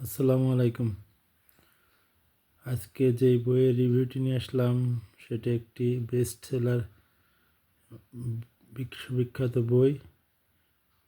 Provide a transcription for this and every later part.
আসসালামু আলাইকুম। আজকে যেই বইয়ের রিভিউটি নিয়ে আসলাম, সেটা একটি বেস্ট সেলার বিশ্ববিখ্যাত বই।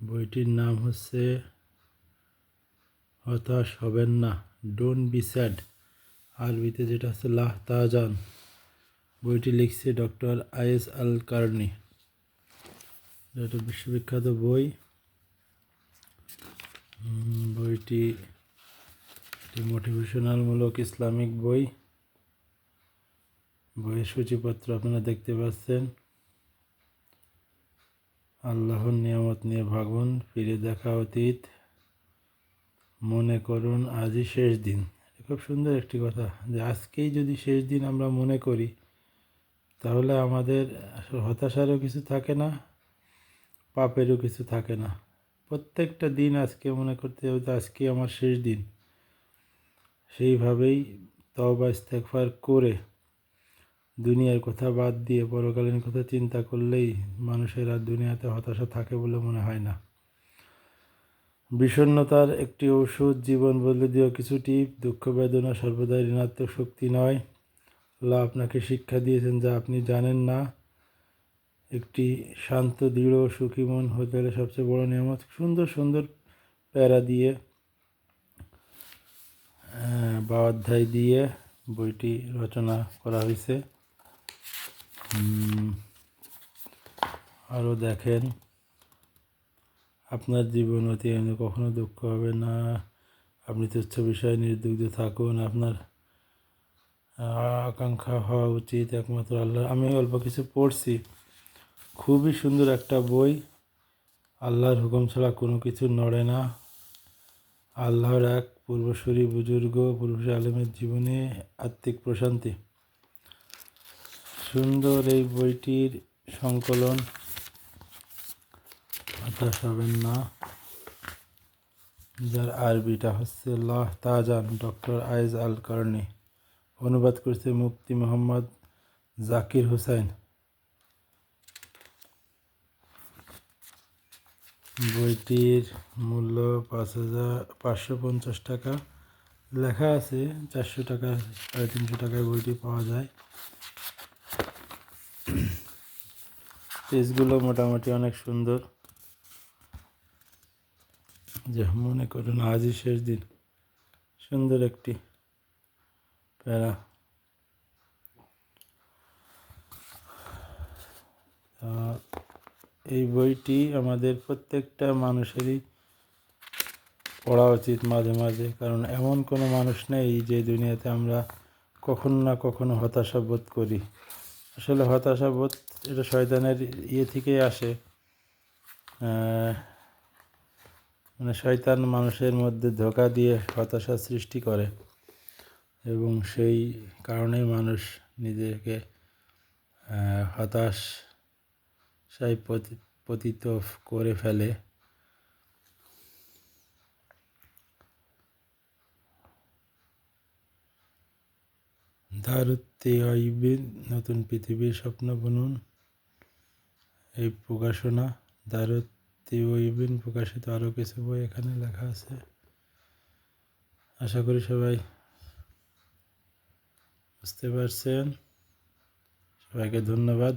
বইটির নাম হচ্ছে হতাশ হবেন না ডোন্ট বি স্যাড আরবিতে যেটা হচ্ছে লাহ তাজান বইটি লিখছে ডক্টর আইএস আল কার্নি। এটা বিশ্ববিখ্যাত বই। বইটি একটি মোটিভেশনালমূলক ইসলামিক বই। বইয়ের সূচিপত্র আপনারা দেখতে পাচ্ছেন। আল্লাহর নিয়ামত নিয়ে ভাগুন ফিরে দেখা অতীত। মনে করুন, আজই শেষ দিন। খুব সুন্দর একটি কথা যে আজকেই যদি শেষ দিন আমরা মনে করি, তাহলে আমাদের হতাশারও কিছু থাকে না, পাপেরও কিছু থাকে না। প্রত্যেকটা দিন আজকে মনে করতে হবে আজকে আমার শেষ দিন। সেইভাবেই তওবা ইস্তেগফার করে দুনিয়ার কথা বাদ দিয়ে পরকালীন কথা চিন্তা করলেই মানুষের আর দুনিয়াতে হতাশা থাকে বলে মনে হয় না। বিষণ্ণতার একটি ওষুধ জীবন বদলে দিও কিছু টিপ, দুঃখ বেদনা সর্বদাই ঋণাত্মক শক্তি নয়। আল্লাহ আপনাকে শিক্ষা দিয়েছেন যা আপনি জানেন না। একটি শান্ত, দৃঢ়, সুখী মন হতে সবচেয়ে বড় নিয়ামত সুন্দর সুন্দর প্যারা দিয়ে বা অধ্যায় দিয়ে বইটি রচনা করা হয়েছে। আরও দেখেন, আপনার জীবন অতি এমনি কখনো দুঃখ হবে না। আপনি তুচ্ছ বিষয়ে নির্দুগ্ধ থাকুন। আপনার আকাঙ্ক্ষা হওয়া উচিত একমাত্র আল্লাহ আমি অল্প কিছু পড়ছি। খুবই সুন্দর একটা বই। আল্লাহর হুকুম ছাড়া কোনো কিছু নড়ে না। আল্লাহর এক পূর্বসূরি বুজুর্গ, পূর্বসূরি আলমের জীবনে আত্মিক প্রশান্তি। সুন্দর এই বইটির সংকলন হতাশ হবেন না যার আরবিটা হচ্ছে লাহ তাজান, ডক্টর আইজ আল কার্নি অনুবাদ করছে মুফতি মোহাম্মদ জাকির হুসাইন। বইটির মূল্য পাঁচ হাজার পাঁচশো পঞ্চাশ টাকা। লেখা আছে চারশো টাকা সাড়ে তিনশো টাকায় বইটি পাওয়া যায়। পেজগুলো মোটামুটি অনেক সুন্দর। যে মনে করুন আজই শেষ দিন। সুন্দর একটি প্যারা। আহ, এই বইটি আমাদের প্রত্যেকটা মানুষেরই পড়া উচিত মাঝে মাঝে, কারণ এমন কোনো মানুষ নেই যে দুনিয়াতে আমরা কখনো না কখনো হতাশা বোধ করি। আসলে হতাশা বোধ এটা শয়তানের ইয়ে থেকেই আসে। মানে শয়তান মানুষের মধ্যে ধোকা দিয়ে হতাশা সৃষ্টি করে এবং সেই কারণেই মানুষ নিজেকে হতাশ সাই পতিত করে ফেলে। দারুত্তে আইবেন নতুন পৃথিবীর স্বপ্ন বুনুন। এই প্রকাশনা দারুত্তে ওইবিন প্রকাশিত আরও কিছু বই এখানে লেখা আছে। আশা করি সবাই বুঝতে পারছেন। সবাইকে ধন্যবাদ।